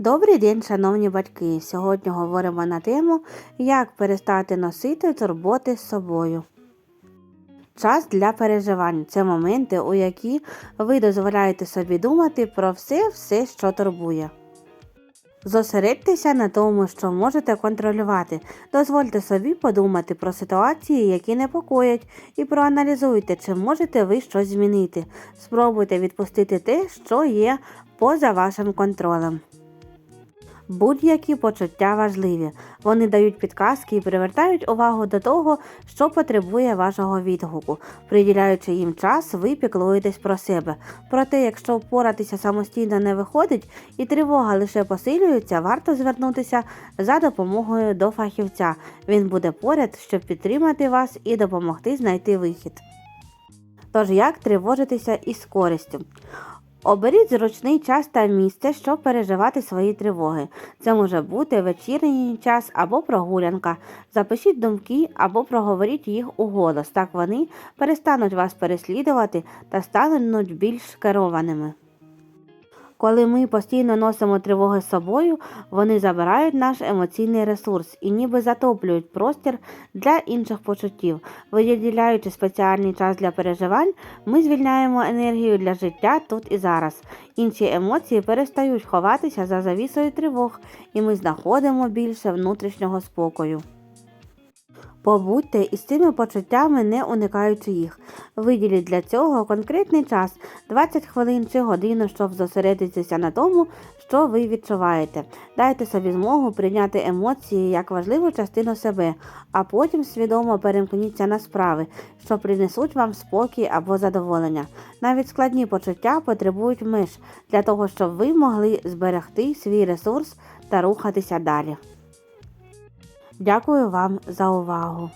Добрий день, шановні батьки! Сьогодні говоримо на тему, як перестати носити турботи з собою. Час для переживань це моменти, у які ви дозволяєте собі думати про все, все, що турбує. Зосередьтеся на тому, що можете контролювати. Дозвольте собі подумати про ситуації, які непокоять, і проаналізуйте, чи можете ви щось змінити. Спробуйте відпустити те, що є поза вашим контролем. Будь-які почуття важливі. Вони дають підказки і привертають увагу до того, що потребує вашого відгуку. Приділяючи їм час, ви піклуєтесь про себе. Проте, якщо впоратися самостійно не виходить і тривога лише посилюється, варто звернутися за допомогою до фахівця. Він буде поряд, щоб підтримати вас і допомогти знайти вихід. Тож як тривожитися із користю? Оберіть зручний час та місце, щоб переживати свої тривоги. Це може бути вечірній час або прогулянка. Запишіть думки або проговоріть їх у голос. Так вони перестануть вас переслідувати та стануть більш керованими. Коли ми постійно носимо тривоги з собою, вони забирають наш емоційний ресурс і ніби затоплюють простір для інших почуттів. Виділяючи спеціальний час для переживань, ми звільняємо енергію для життя тут і зараз. Інші емоції перестають ховатися за завісою тривог, і ми знаходимо більше внутрішнього спокою. Побудьте із цими почуттями, не уникаючи їх. Виділіть для цього конкретний час 20 хвилин чи годину, щоб зосередитися на тому, що ви відчуваєте. Дайте собі змогу прийняти емоції як важливу частину себе, а потім свідомо перемкніться на справи, що принесуть вам спокій або задоволення. Навіть складні почуття потребують меж для того, щоб ви могли зберегти свій ресурс та рухатися далі. Дякую вам за увагу!